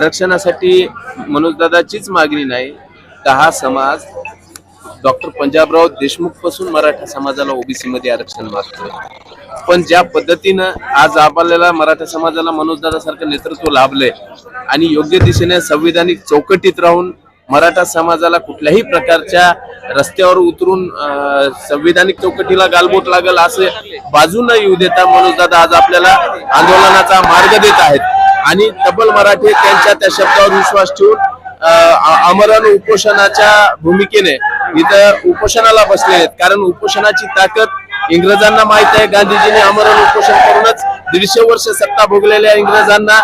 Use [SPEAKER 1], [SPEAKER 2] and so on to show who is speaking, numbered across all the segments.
[SPEAKER 1] आरक्षणासाठी मनोजदादाचीच मागणी नाही तर हा समाज डॉक्टर पंजाबराव देशमुखपासून मराठा समाजाला ओबीसी मध्ये आरक्षण मागतो पण ज्या पद्धतीनं आज आपल्याला मराठा समाजाला मनोजदादा सारखं नेतृत्व लाभलंय आणि योग्य दिशेने संविधानिक चौकटीत राहून मराठा समाजाला कुठल्याही प्रकारच्या रस्त्यावर उतरून संविधानिक चौकटीला गालबोट लागल असे बाजू न येऊ देता मनोजदादा आज आपल्याला आंदोलनाचा मार्ग देत आहेत. आणि तब्बल मराठी त्यांच्या त्या शब्दावर विश्वास ठेवून आमरण अमरण उपोषणाच्या भूमिकेने इथं उपोषणाला बसले आहेत. कारण उपोषणाची ताकद इंग्रजांना माहीत आहे. गांधीजींनी अमरण उपोषण करूनच दीडशे वर्ष सत्ता भोगलेल्या इंग्रजांना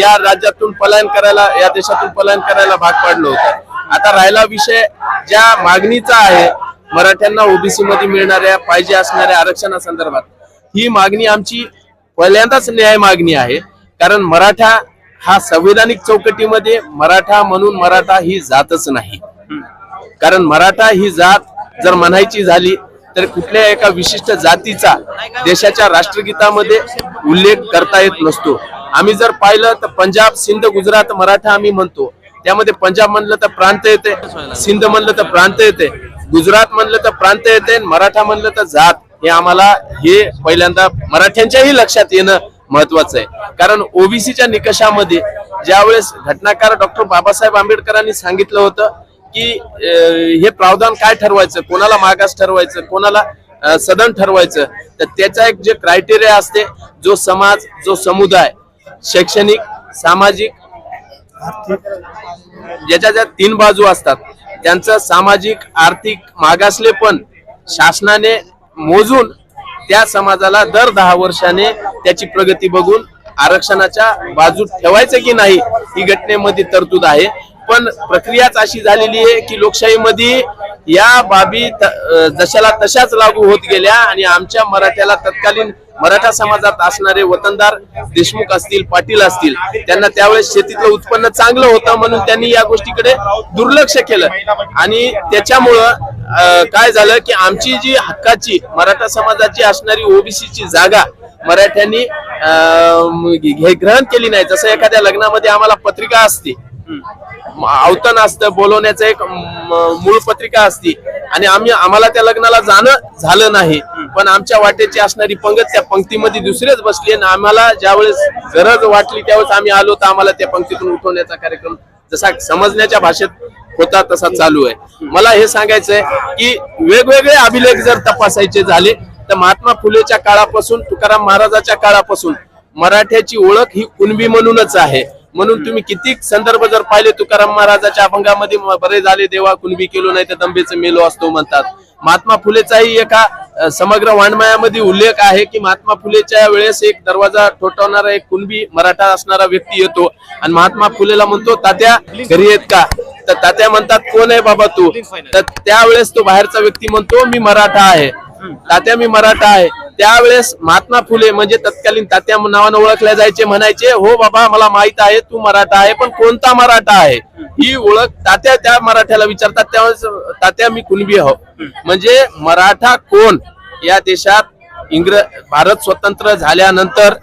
[SPEAKER 1] या राज्यातून पलायन करायला या देशातून पलायन करायला भाग पाडलं होतं. आता राहिला विषय ज्या मागणीचा आहे मराठ्यांना ओबीसी मध्ये मिळणाऱ्या पाहिजे असणाऱ्या आरक्षणासंदर्भात. ही मागणी आमची पहिल्यांदाच न्याय मागणी आहे. कारण मराठा हा संविधानिक चौकटीमध्ये मराठा म्हणून मराठा ही जातच नाही. कारण मराठा ही जात जर म्हणायची झाली तर कुठल्या एका विशिष्ट जातीचा देशाच्या राष्ट्रगीतामध्ये उल्लेख करता येत नसतो. आम्ही जर पाहिलं तर पंजाब सिंध गुजरात मराठा आम्ही म्हणतो. त्यामध्ये पंजाब म्हणलं तर प्रांत येते सिंध म्हणलं तर प्रांत येते गुजरात म्हणलं तर प्रांत येते आणि मराठा म्हणलं तर जात. हे आम्हाला हे पहिल्यांदा मराठ्यांच्याही लक्षात येणं महत्वाचं आहे. कारण ओबीसीच्या निकषामध्ये ज्यावेळेस घटनाकार डॉक्टर बाबासाहेब आंबेडकरांनी सांगितलं होतं की हे प्रावधान काय ठरवायचं? कोणाला मागास ठरवायचं? कोणाला सदन ठरवायचं? तर त्याचा एक जे क्रायटेरिया असते जो समाज जो समुदाय शैक्षणिक सामाजिक ज्याच्या ज्या तीन बाजू असतात त्यांचं सामाजिक आर्थिक मागासले पण शासनाने मोजून त्या समाजाला दर दहा वर्षाने त्याची प्रगती बघून आरक्षणाच्या बाजूत ठेवायचं की नाही ही घटनेमध्ये तरतूद आहे. पण प्रक्रियाच अशी झालेली आहे की लोकशाहीमध्ये या बाबी जशाला तशाच लागू होत गेल्या आणि आमच्या मराठ्याला तत्कालीन मराठा समाजात असणारे वतनदार देशमुख असतील पाटील असतील त्यांना त्यावेळेस शेतीतलं उत्पन्न चांगलं होतं म्हणून त्यांनी या गोष्टीकडे दुर्लक्ष केलं. आणि त्याच्यामुळं काय झालं की आमची जी हक्काची मराठा समाजाची असणारी ओबीसीची जागा मराठ्यांनी अं, ग्रहण केली नाही. जसं एखाद्या लग्नामध्ये आम्हाला पत्रिका असते आवतन असतं बोलवण्याचं एक मूळ पत्रिका असती. आणि आम्ही आम्हाला त्या लग्नाला जाणं झालं नाही. पण आमच्या वाटेची असणारी पंगत त्या पंक्तीमध्ये दुसरेच बसली आणि आम्हाला ज्यावेळेस गरज वाटली त्यावेळेस आम्ही आलो तर आम्हाला त्या पंक्तीतून उठवण्याचा कार्यक्रम जसा समजण्याच्या भाषेत होता तसा चालू आहे. मला हे सांगायचंय की वेगवेगळे अभिलेख जर तपासायचे झाले तर महात्मा फुलेच्या काळापासून तुकाराम महाराजाच्या काळापासून मराठ्याची ओळख ही कुणबी म्हणूनच आहे. म्हणून तुम्ही किती संदर्भ जर पाहिले तुकाराम महाराजाच्या अभंगामध्ये बरे झाले देवा कुणबी केलो नाही तर दंबेचं मेलो असतो म्हणतात. महात्मा फुलेचाही एका समग्र वाङ्मयामध्ये उल्लेख आहे की महात्मा फुलेच्या वेळेस एक दरवाजा ठोठावणारा एक कुणबी मराठा असणारा व्यक्ती येतो. आणि महात्मा फुलेला म्हणतो तात्या घरी येत का? तर तात्या म्हणतात कोण आहे बाबा तू? तर त्यावेळेस तो बाहेरचा व्यक्ती म्हणतो मी मराठा आहे. तात्या मी मराठा आहे. त्यावेळेस महात्मा फुले म्हणजे तत्कालीन तात्या नावानं ओळखल्या जायचे म्हणायचे हो बाबा मला माहीत आहे तू मराठा आहे पण कोणता मराठा आहे? ही ओळख तात्या त्या मराठ्याला विचारतात. त्यावेळेस तात्या मी कुणबी आहो. म्हणजे मराठा कोण? या देशात इंग्रज भारत स्वतंत्र झाल्यानंतर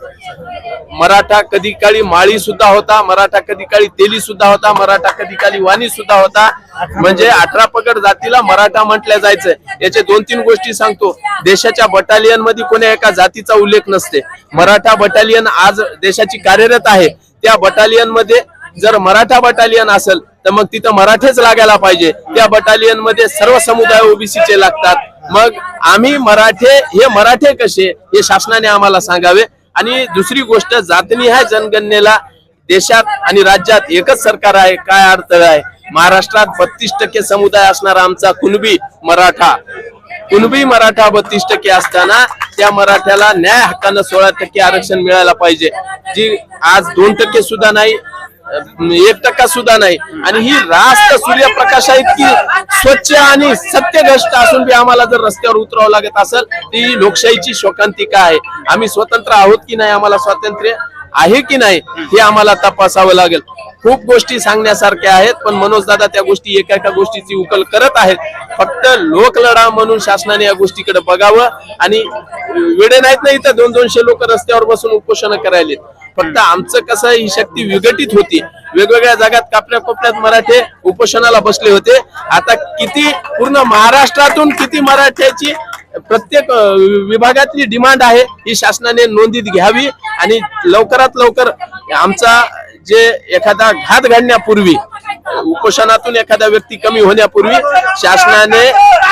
[SPEAKER 1] मराठा कधी काळी माळी सुद्धा होता मराठा कधी काळी तेली सुद्धा होता मराठा कधी काळी वाणी सुद्धा होता. म्हणजे अठरा पगड जातीला मराठा म्हटलं जायचं. याचे दोन तीन गोष्टी सांगतो. देशाच्या बटालियनमध्ये कोण्या एका जातीचा उल्लेख नसते. मराठा बटालियन आज देशाची कार्यरत आहे. त्या बटालियनमध्ये जर मराठा बटालियन असेल तर मग तिथं मराठेच लागायला पाहिजे. त्या बटालियनमध्ये सर्व समुदाय ओबीसीचे लागतात. मग आम्ही मराठे हे मराठे कसे? हे शासनाने आम्हाला सांगावे. आणि दुसरी गोष्ट जातनिहाय जनगणनेला देशात आणि राज्यात एकच सरकार आहे. काय अडथळा आहे? महाराष्ट्रात बत्तीस टक्के समुदाय असणारा आमचा कुणबी मराठा. कुणबी मराठा बत्तीस टक्के असताना त्या मराठ्याला न्याय हक्कानं सोळा टक्के आरक्षण मिळायला पाहिजे. जी आज दोन टक्के सुद्धा नाही एक टक्का सुद्धा नाही. आणि ही रास्त सूर्यप्रकाशा इतकी स्वच्छ आणि सत्यग्रस्त असून बी आम्हाला जर रस्त्यावर उतरावं लागत असेल ती लोकशाहीची शोकांतिका आहे. आम्ही स्वतंत्र आहोत की नाही आम्हाला स्वातंत्र्य आहे की नाही हे आम्हाला तपासावं लागेल. खूप गोष्टी सांगण्यासारख्या आहेत पण मनोज दादा त्या गोष्टी एका एका गोष्टीची उकल करत आहेत. फक्त लोकलढा म्हणून शासनाने या गोष्टीकडे बघावं आणि वेडे नाहीत ना इथं दोन दोनशे लोक रस्त्यावर बसून उपोषण करायलेत. फक्त आमचं कसं ही शक्ती विघटित होती. वेगवेगळ्या जागात कापल्या कोपऱ्यात मराठे उपोषणाला बसले होते. आता किती पूर्ण महाराष्ट्रातून किती मराठ्याची प्रत्येक विभागातली डिमांड आहे ही शासनाने नोंदीत घ्यावी आणि लवकरात लवकर आमचा जे एखादा घात घडण्यापूर्वी उपोषणातून एखादा व्यक्ती कमी होण्यापूर्वी शासनाने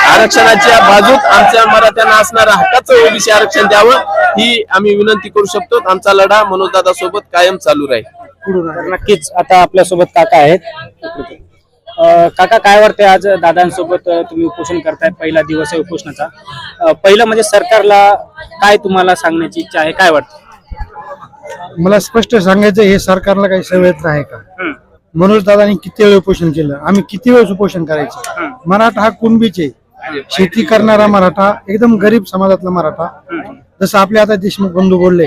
[SPEAKER 1] आरक्षणाच्या बाजूत आमच्या मराठ्यांना असणारं हक्काचं ओबीसी आरक्षण द्यावं ही आम्ही विनंती करू शकतो. आमचा लढा मनोजदादा सोबत कायम चालू राहील.
[SPEAKER 2] तर नक्कीच. आता आपल्यासोबत काका आहेत. काका काय वाटते आज दादांसोबत तुम्ही उपोषण करताय? पहिला दिवस आहे उपोषणाचा. पहिलं म्हणजे सरकारला काय तुम्हाला सांगण्याची इच्छा आहे? काय वाटतं
[SPEAKER 3] मला स्पष्ट सांगायचं हे सरकारला काही सवयत नाही का? मनोज दादांनी किती वेळ उपोषण केलं? आम्ही किती वेळेस उपोषण करायचं? मराठा हा कुणबीचे शेती करणारा मराठा एकदम गरीब समाजातला मराठा. जसं आपले आता देशमुख बंधू बोलले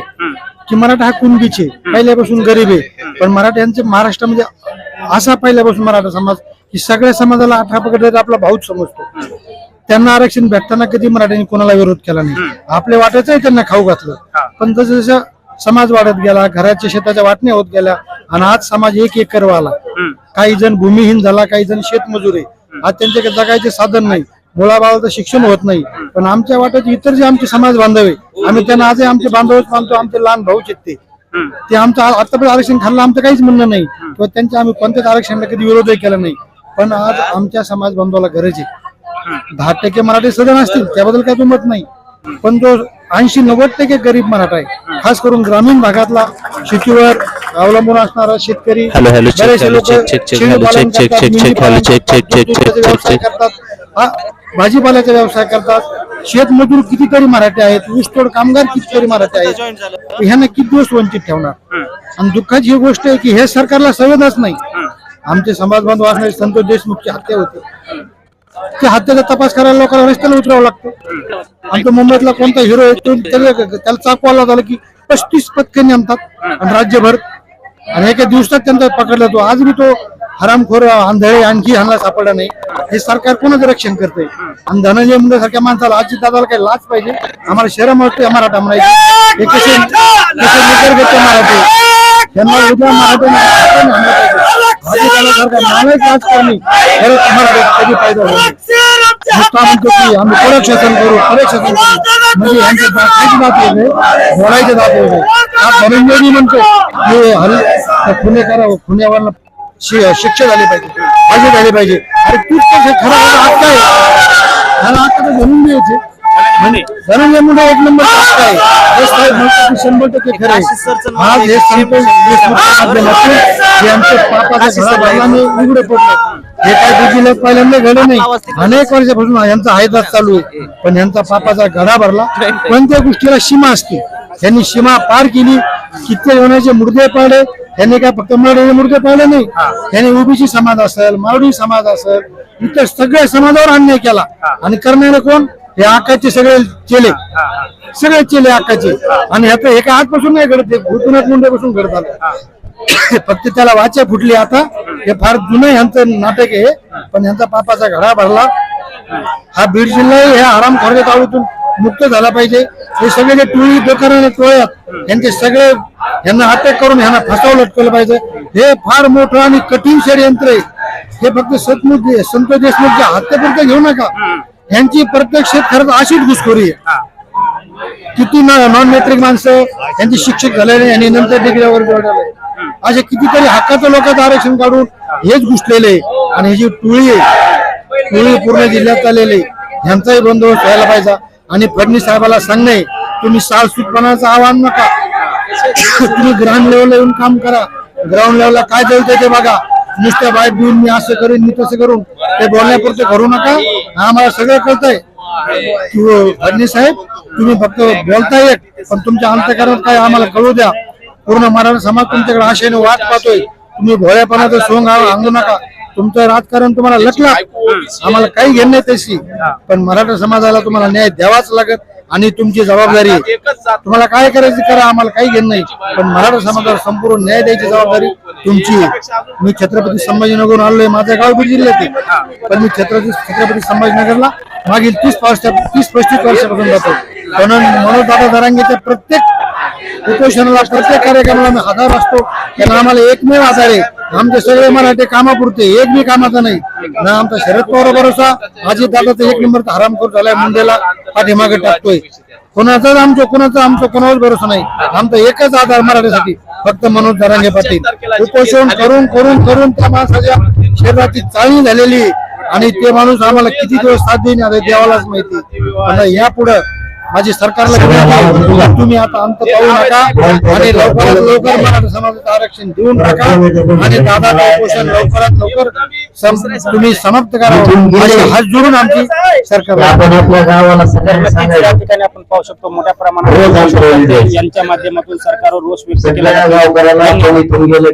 [SPEAKER 3] की मराठा हा कुणबीचे पहिल्यापासून गरीब आहे. पण मराठ्यांचे महाराष्ट्रामध्ये असा पहिल्यापासून मराठा समाज की सगळ्या समाजाला अठरा पकडले आपला भाऊच समजतो. त्यांना आरक्षण भेटताना कधी मराठ्यांनी कोणाला विरोध केला नाही? आपल्या वाटायचंही त्यांना खाऊ घातलं. पण जसं जसं समाज वाढत गेला घराच्या शेताच्या वाटण्या होत गेल्या आणि आज समाज एक एक करवा आला
[SPEAKER 2] हं,
[SPEAKER 3] काही जण भूमिहीन झाला काही जण शेतमजूर आहे. आज त्यांच्याकडे जगायचे साधन नाही. मुलाबाळाचं शिक्षण होत नाही. पण आमच्या वाट्यात इतर जे आमचे समाज बांधव आहे. आम्ही त्यांना आजही आमचे बांधवच मानतो आमचे लहान भाऊच आहेत ते.
[SPEAKER 2] हं,
[SPEAKER 3] आमचं आतापर्यंत आरक्षण खाल्लं आमचं काहीच म्हणणं नाही. किंवा त्यांच्या आम्ही कोणत्याच आरक्षणाला कधी विरोधही केला नाही. पण आज आमच्या समाज बांधवाला गरज आहे. दहा टक्के मराठी सदन असतील त्याबद्दल काही दुमत नाही. पण जो ऐंशी नव्वद टक्के गरीब मराठा आहे खास करून ग्रामीण भागातला शेतीवर अवलंबून असणारा शेतकरी बरेचसे लोक व्यवसाय
[SPEAKER 4] चेक.
[SPEAKER 3] करतात. हा, भाजीपाल्याचा व्यवसाय करतात. शेतमजूर कितीतरी मराठी आहेत ऊसतोड कामगार कितीतरी मराठी आहेत. ह्यांना किती दिवस वंचित ठेवणार. आणि दुःखाची ही गोष्ट आहे की हे सरकारला संवेदच नाही. आमचे समाज बांधव असणारे संतोष देशमुखची हत्या होती. त्या हत्येचा तपास करायला लोकांना रस्त्याला उतरावं लागतं. आमच्या मुंबईतला कोणता हिरो आहे तो त्याला त्याला चाकवाला झालं की पस्तीस पथके नेमतात आणि राज्यभर आणि एका दिवसात त्यांचा पकडला तो आज मी तो हरामखोर आंधळे आणखी ह्यांना सापडला नाही हे सरकार कोणाचं रक्षण करते आणि धनंजय मुंडे सारख्या माणसाला आजी दादाला काही लाच पाहिजे आम्हाला शहरामध्ये मराठा म्हणायचे हे कसे कसे निसर्गचे मराठे त्यांना उद्या मराठा नालायक राजकारणी खरंच मराठा कधी फायदा होईल म्हणतो की आम्ही कडक शासन करू कडक शासन करू. म्हणजे यांचे काहीच दात वेगळे बोलायचे दात वेगळे हा. धनंजयनी म्हणतो की हल खुने करा खुन्यावर शिक्षा झाली पाहिजे फाशी झाली पाहिजे. अरे तूच कसं खरं खरं हात काय? मला आता तर धनंजयचे म्हणजे धनंजय मुंडे एक नंबर हक्क आहे हे शंभर टक्के खरं आहे. आज हे माध्यमातून हे आमच्या पापाचा घडा भरल्याने उघडे पडलं. हे काय पहिल्यांदा घडलं नाही. अनेक वर्षापासून यांचा हायदास चालू आहे. पण यांचा पापाचा घडा भरला. कोणत्या गोष्टीला सीमा असते? त्यांनी सीमा पार केली. कित्येक जणांचे मुर्दे पाळले त्यांनी काय फक्त मराठी मुर्दे पाळले नाही? त्यांनी ओबीसी समाज असेल मावडी समाज असेल इतर सगळ्या समाजावर अन्याय केला. आणि करणारे कोण? हे आकाचे सगळे चेले. सगळे चेले आकाचे. आणि ह्याचं काय आजपासून नाही घडत भूतनाथ मुंडेपासून घडत आलं. फक्त त्याला वाचा फुटली आता. हे फार जुनं ह्यांचं नाटक आहे. पण ह्यांचा पापाचा घडा भरला. हा बीड जिल्हा हे आराम खोरगे तालुक्यातून मुक्त झाला पाहिजे. हे सगळे जे टोळी बेकाराने टोळ्यात यांचे सगळे यांना अटक करून यांना फसावं लटकवलं पाहिजे. हे फार मोठं आणि कठीण षडयंत्र आहे. हे फक्त सतमुख संतोष देशमुखच्या हत्येपुरतं घेऊ नका. यांची प्रत्यक्षात खरंच अशीच घुसखोरी आहे. किती नॉन मेट्रिक माणसं यांचे शिक्षक झालेले आणि नंतर डिग्रीवर जोडलेले असे कितीतरी हक्काचं लोकांचं आरक्षण काढून हेच घुसलेले आणि ही जी टोळी आहे टोळी पूर्ण जिल्ह्यात आलेली यांचाही बंदोबस्त व्हायला पाहिजे. आणि फडणवीस साहेबाला सांगणे तुम्ही सालसूतपणाचं आव्हान नका. तुम्ही ग्राउंड लेवलला येऊन काम करा. ग्राउंड लेवलला काय जळतंय ते बघा. नुसत्या बाहेर देऊन मी असं करून मी तसं करून. ते बोलण्यापुरते करू नका. आम्हाला सगळं कळतंय. फडणवीस साहेब तुम्ही फक्त बोलताय पण तुमच्या अंतकरणात काय आम्हाला कळू द्या. पूर्ण मराठा समाज तुमच्याकडे आशेने वाट पाहतोय. तुम्ही भोळ्यापणाचं सोंग आणू नका. तुमचं राजकारण तुम्हाला लटला. आम्हाला काही घेणं नाही तशी. पण मराठा समाजाला तुम्हाला न्याय द्यावाच लागत आणि तुमची जबाबदारी आहे. तुम्हाला काय करायची करा आम्हाला काही घेणं नाही. पण मराठा समाजाला संपूर्ण न्याय द्यायची जबाबदारी तुमची मी छत्रपती संभाजीनगरहून आलोय. माझं गाव बीड जिल्ह्यात पण मी छत्रपती छत्रपती संभाजीनगरला मागील तीस वर्ष तीस पस्तीस वर्षापासून जातो. म्हणून मनोज दादा दरांगेच्या प्रत्येक उपोषणाला प्रत्येक कार्यक्रमाला आम्ही हजर असतो. कारण आम्हाला एकमेव आधार आहे. आमचे सगळे मराठी कामापुरते. एक बी कामाचा नाही. ना आमचा शरद पवार भरोसा. अजित दादाचा एक नंबर हरामखोर झालाय मुंडेला. पाठीमागे टाकतोय. कोणाचाच आमचं कोणाचा आमचं कोणावर भरोसा नाही. आमचा एकच आधार मराठीसाठी. फक्त मनोज दरांगे पाटील. उपोषण करून करून करून त्या माणसाच्या शरीराची चाळणी झालेली आहे. आणि ते माणूस आम्हाला किती दिवस साथ देईन आता देवालाच माहिती. आता यापुढं माझी सरकारला विनंती आहे, तुम्ही आता अंत पाहू नका आणि लवकरात लवकर मराठा समाजाचं आरक्षण देऊन टाका. आणि दादा उपोषण लवकरात लवकर तुम्ही समाप्त करा. हात जोडून आमची सरकार
[SPEAKER 4] आपण आपल्या गावाला सगळ्यांना
[SPEAKER 2] नक्कीच या
[SPEAKER 4] सांगायचं.
[SPEAKER 2] ठिकाणी आपण पाहू शकतो मोठ्या
[SPEAKER 4] रोज
[SPEAKER 2] प्रमाणात. यांच्या माध्यमातून सरकारवर रोष व्यक्त केला
[SPEAKER 4] सगळ्या
[SPEAKER 2] जातो.
[SPEAKER 4] गावकऱ्याला कोणी इथून गेले